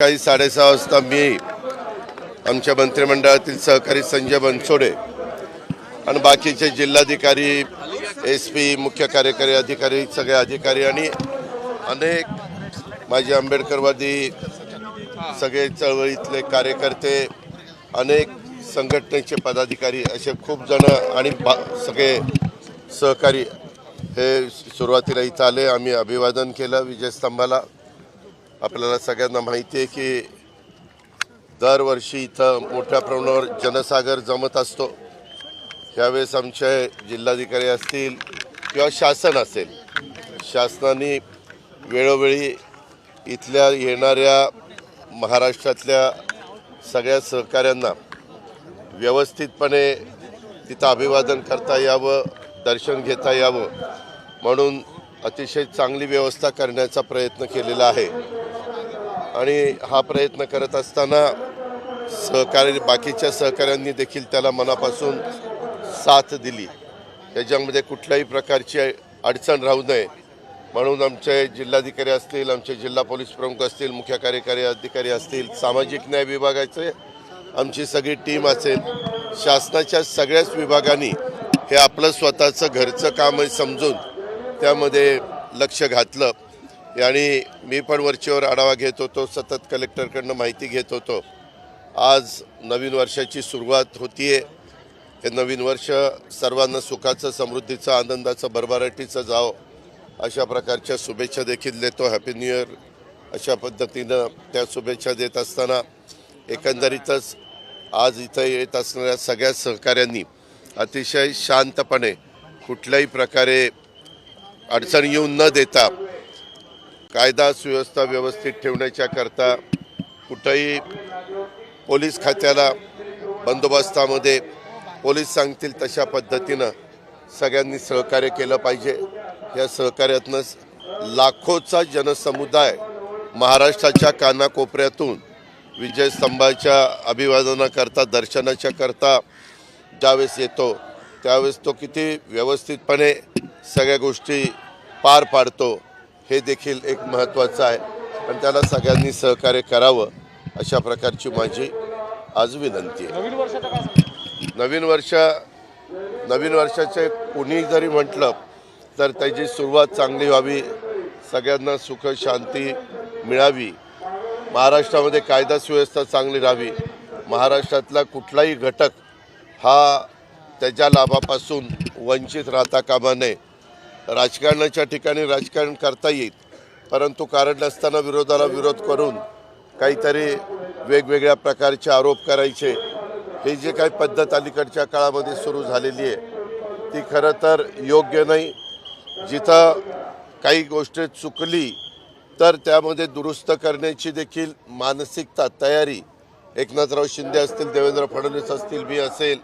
काही साडेसहा वाजता मी आमच्या मंत्रिमंडळातील सहकारी संजय बनसोडे आणि बाकीचे जिल्हाधिकारी एस पी मुख्य कार्यकारी अधिकारी सगळे अधिकारी आणि अनेक माझे आंबेडकरवादी सगळे चळवळीतले कार्यकर्ते अनेक संघटनेचे पदाधिकारी असे खूप जण आणि बा सगळे सहकारी हे सुरुवातीला इथं आले. आम्ही अभिवादन केलं विजयस्तंभाला. आपल्याला सगळ्यांना माहिती आहे की दरवर्षी इथं मोठ्या प्रमाणावर जनसागर जमत असतो. त्यावेळेस आमचे जिल्हाधिकारी असतील किंवा शासन असेल शासनाने वेळोवेळी इथल्या येणाऱ्या महाराष्ट्रातल्या सगळ्या सहकाऱ्यांना व्यवस्थितपणे तिथं अभिवादन करता यावं दर्शन घेता यावं म्हणून अतिशय चांगली व्यवस्था करण्याचा प्रयत्न केलेला आहे. आणि हा प्रयत्न करत असताना सहकारी बाकीच्या सहकाऱ्यांनी देखील त्याला मनापासून साथ दिली. त्याच्यामध्ये कुठल्याही प्रकारची अडचण राहू नये. म्हणून आमचे जिल्हाधिकारी असतील आमचे जिल्हा पोलीस प्रमुख असतील मुख्य कार्यकारी अधिकारी असतील सामाजिक न्याय विभागाचे आमची सगळी टीम असेल शासनाच्या सगळ्याच विभागांनी हे आपलं स्वतःचं घरचं काम समजून त्यामध्ये लक्ष घातलं. आणि मी पण वरचीवर आढावा घेत होतो सतत कलेक्टरकडनं माहिती घेत होतो. आज नवीन वर्षाची सुरुवात होतीये. हे नवीन वर्ष सर्वांना सुखाचं समृद्धीचं आनंदाचं भरभराटीचं जावं. अशा प्रकारच्या शुभेच्छा देखील देतो. हॅपी न्यू इयर अशा पद्धतीनं त्या शुभेच्छा देत असताना एकंदरीतच आज इथं येत असणाऱ्या सगळ्या सहकाऱ्यांनी अतिशय शांतपणे कुठल्याही प्रकारे अडचण येऊन न देता कायदा सुव्यवस्था व्यवस्थित ठेवण्याच्याकरता कुठंही पोलीस खात्याला बंदोबस्तामध्ये पोलीस सांगतील तशा पद्धतीनं सगळ्यांनी सहकार्य केलं पाहिजे. या सहकार्यातनंच लाखोचा जनसमुदाय महाराष्ट्राच्या कानाकोपऱ्यातून विजयस्तंभाच्या अभिवादनाकरता दर्शनाच्या करता ज्यावेळेस येतो त्यावेळेस तो किती व्यवस्थितपणे सगळ्या गोष्टी पार पाडतो. हे देखील एक महत्त्वाचं आहे. आणि त्याला सगळ्यांनी सहकार्य करावं अशा प्रकारची माझी आज विनंती आहे? नवीन वर्ष नवीन वर्षाचे कुणी जरी म्हटलं तर त्याची सुरुवात चांगली व्हावी सगळ्यांना सुख शांती मिळावी. महाराष्ट्रामध्ये कायदा सुव्यवस्था चांगली राहावी. महाराष्ट्रातला कुठलाही घटक हा त्याच्या लाभापासून वंचित राहता कामा नये. राजकारणाच्या ठिकाणी राजकारण करता येईल परंतु कारण नसताना विरोधाला विरोध करून काहीतरी वेगवेगळ्या प्रकारचे आरोप करायचे हे जे काही पद्धत अलीकडच्या काळामध्ये सुरू झालेली आहे ती खरं तर योग्य नाही. जिथं काही गोष्ट चुकली तर त्यामध्ये दुरुस्त करण्याची देखील मानसिकता तयारी. एकनाथराव शिंदे असतील देवेंद्र फडणवीस असतील मी असेल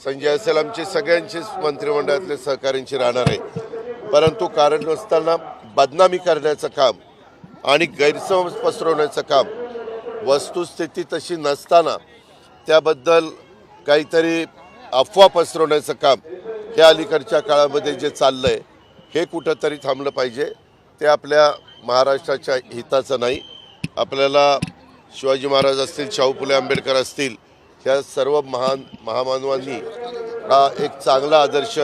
संजय असेल आमची सगळ्यांचीच मंत्रिमंडळातले सहकार्यांची राहणार आहे. परंतु कारण नसताना बदनामी करण्याचं काम आणि गैरसमज पसरवण्याचं काम वस्तुस्थिती तशी नसताना त्याबद्दल काहीतरी अफवा पसरवण्याचं काम हे अलीकडच्या काळामध्ये जे चाललं आहे हे कुठंतरी थांबलं पाहिजे. ते आपल्या महाराष्ट्राच्या हिताचं नाही. आपल्याला शिवाजी महाराज असतील शाहू फुले आंबेडकर असतील ह्या सर्व महान महामानवांनी हा एक चांगला आदर्श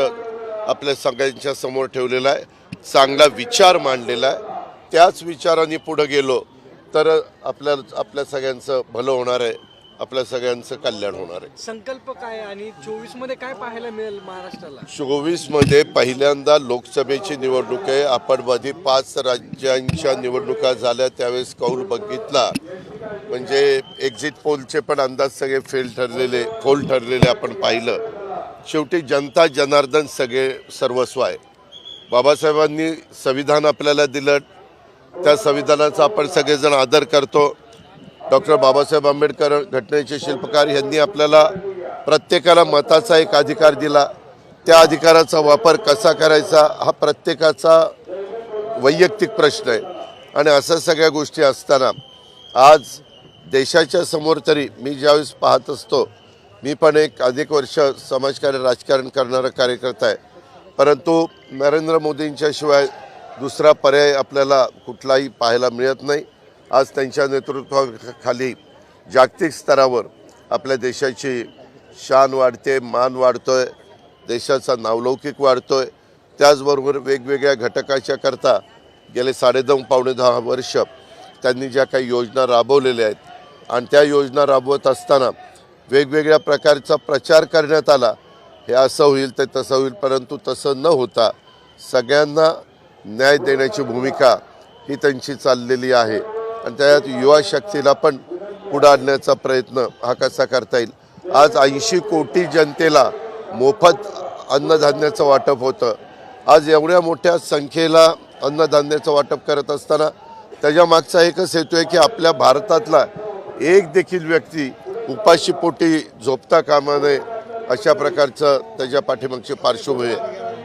आपल्या सगळ्यांच्या समोर ठेवलेला आहे. चांगला विचार मांडलेला आहे. त्याच विचारांनी पुढं गेलो तर आपल्या आपल्या सगळ्यांचं भलं होणार आहे. आपल्या सगळ्यांचं कल्याण होणार आहे. संकल्प काय आणि चोवीसमध्ये काय पाहायला मिळेल महाराष्ट्राला? चोवीसमध्ये पहिल्यांदा लोकसभेची निवडणूक आहे. आपण मध्ये पाच राज्यांच्या निवडणुका झाल्या. त्यावेळेस कौल बघितला. म्हणजे एक्झिट पोलचे पण अंदाज सगळे फेल ठरलेले फोल ठरलेले आपण पाहिलं. शेवटी जनता जनार्दन सगळे सर्वस्व आहे. बाबासाहेबांनी संविधान आपल्याला दिलं. त्या संविधानाचा आपण सगळेजण आदर करतो. डॉक्टर बाबासाहेब आंबेडकर घटनेचे शिल्पकार यांनी आपल्याला प्रत्येकाला मताचा एक अधिकार दिला. त्या अधिकाराचा वापर कसा करायचा हा प्रत्येकाचा वैयक्तिक प्रश्न आहे. आणि अशा सगळ्या गोष्टी असताना आज देशाच्या समोर तरी मी ज्यावेळेस पाहत असतो मी पण एक अधिक वर्ष समाजकार्य राजकारण करणारा कार्यकर्ता आहे. परंतु नरेंद्र मोदींच्या शिवाय दुसरा पर्याय आपल्याला कुठलाही पाहायला मिळत नाही. आज त्यांच्या नेतृत्वाखाली जागतिक स्तरावर आपल्या देशाची शान वाढते मान वाढतो आहे देशाचा नावलौकिक वाढतो आहे त्याचबरोबर वेगवेगळ्या घटकाच्या करता गेले साडेदोन पावणे दहा वर्ष त्यांनी ज्या काही योजना राबवलेल्या आहेत आणि त्या योजना राबवत असताना वेगवेगळ्या प्रकारचा प्रचार करण्यात आला. हे असं होईल ते तसं होईल परंतु तसं न होता सगळ्यांना न्याय देण्याची भूमिका ही त्यांची चाललेली आहे. आणि त्यात युवा शक्तीला पण पुढं आणण्याचा प्रयत्न हा कसा करता येईल? आज ऐंशी कोटी जनतेला मोफत अन्नधान्याचं वाटप होतं. आज एवढ्या मोठ्या संख्येला अन्नधान्याचं वाटप करत असताना त्याच्या मागचा एकच हेतू आहे की आपल्या भारतातला एक देखील व्यक्ती उपाशी पोटी झोपता कामा नये अशा प्रकारचं त्याच्या पाठीमागची पार्श्वभूमी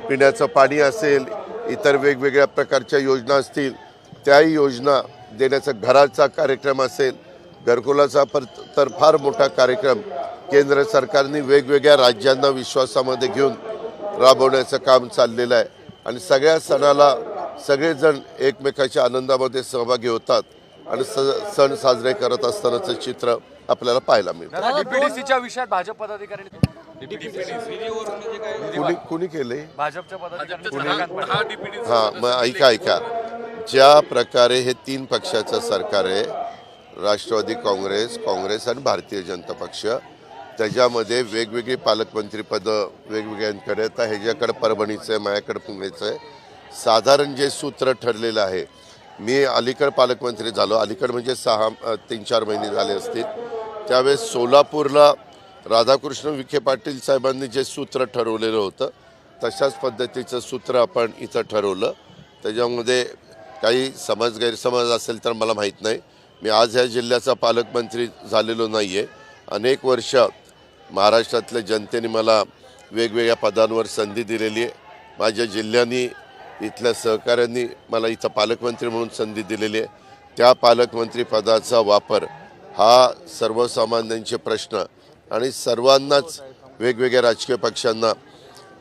पिण्याचं पाणी असेल इतर वेगवेगळ्या प्रकारच्या योजना असतील त्याही योजना देण्याचा घराचा कार्यक्रम असेल घरकुलाचा पर तर फार मोठा कार्यक्रम केंद्र सरकारने वेगवेगळ्या राज्यांना विश्वासामध्ये घेऊन राबवण्याचं काम चाललेलं आहे. आणि सगळ्या सणाला सगळेजण एकमेकाच्या आनंदामध्ये सहभागी होतात आणि स सण साजरे करत असतानाचं चित्र आपल्याला पाहायला मिळतं. डीपीडीसीच्या विषयात भाजप पदाधिकारी कुणी कुणी केले? भाजपच्या पदाधिकारी हां मग ऐका ऐका. ज्या प्रकारे हे तीन पक्षाचं सरकार आहे राष्ट्रवादी काँग्रेस काँग्रेस आणि भारतीय जनता पक्ष त्याच्यामध्ये वेगवेगळी पालकमंत्रीपदं वेगवेगळ्यांकडे तर ह्याच्याकडे परभणीचं आहे माझ्याकडे पुण्याचं आहे. साधारण जे सूत्र ठरलेलं आहे मी अलीकड पालकमंत्री झालो. अलीकड म्हणजे सहा तीन चार महिने झाले असतील. त्यावेळेस सोलापूरला राधाकृष्ण विखे पाटील साहेबांनी जे सूत्र ठरवलेलं होतं तशाच पद्धतीचं सूत्र आपण इथं ठरवलं. त्याच्यामध्ये काही समज गैरसमज असेल तर मला माहीत नाही. मी आज ह्या जिल्ह्याचा पालकमंत्री झालेलो नाही आहे अनेक वर्ष महाराष्ट्रातल्या जनतेने मला वेगवेगळ्या पदांवर संधी दिलेली आहे. माझ्या जिल्ह्यांनी इथल्या सहकाऱ्यांनी मला इथं पालकमंत्री म्हणून संधी दिलेली आहे. त्या पालकमंत्री पदाचा वापर हा सर्वसामान्यांचे प्रश्न आणि सर्वांनाच वेगवेगळ्या राजकीय पक्षांना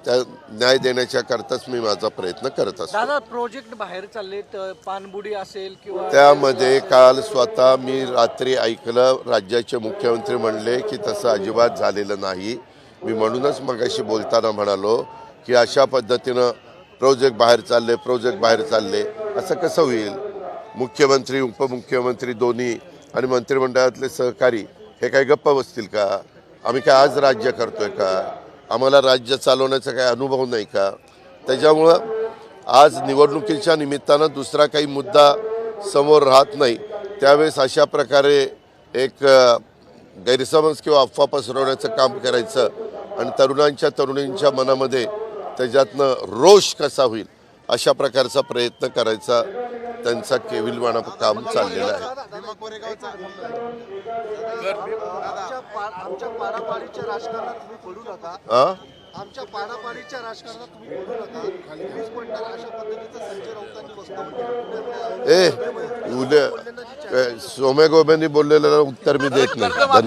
त्या न्याय देण्याच्या करताच मी माझा प्रयत्न करत असतो. दादा प्रोजेक्ट बाहेर चालले तर पानबुडी असेल किंवा त्यामध्ये काल स्वतः मी रात्री ऐकलं राज्याचे मुख्यमंत्री म्हणले की तसं अजिबात झालेलं नाही. मी म्हणूनच मगाशी बोलताना म्हणालो की अशा पद्धतीनं प्रोजेक्ट बाहेर चालले प्रोजेक्ट बाहेर चालले असं कसं होईल? मुख्यमंत्री उपमुख्यमंत्री दोन्ही आणि मंत्रिमंडळातले सहकारी हे काय गप्प बसतील का? आम्ही काय आज राज्य करतोय का? आम्हाला राज्य चालवण्याचा काही अनुभव नाही का? त्याच्यामुळं आज निवडणुकीच्या निमित्तानं दुसरा काही मुद्दा समोर राहत नाही. त्यावेळेस अशा प्रकारे एक गैरसमज किंवा अफवा पसरवण्याचं काम करायचं आणि तरुणांच्या तरुणींच्या मनामध्ये त्याच्यातनं रोष कसा होईल अशा प्रकारचा प्रयत्न करायचा. त्यांचा केविलवाणा काम चाललेला आहे. आमच्या पाडापाडीच्या राजकारणात तुम्ही नका. अशा पद्धतीचं संजय राऊतांनी पुण्यातल्या ए उद्या सोम्या गोब्यांनी बोललेलं उत्तर मी देत नाही. धन्यवाद.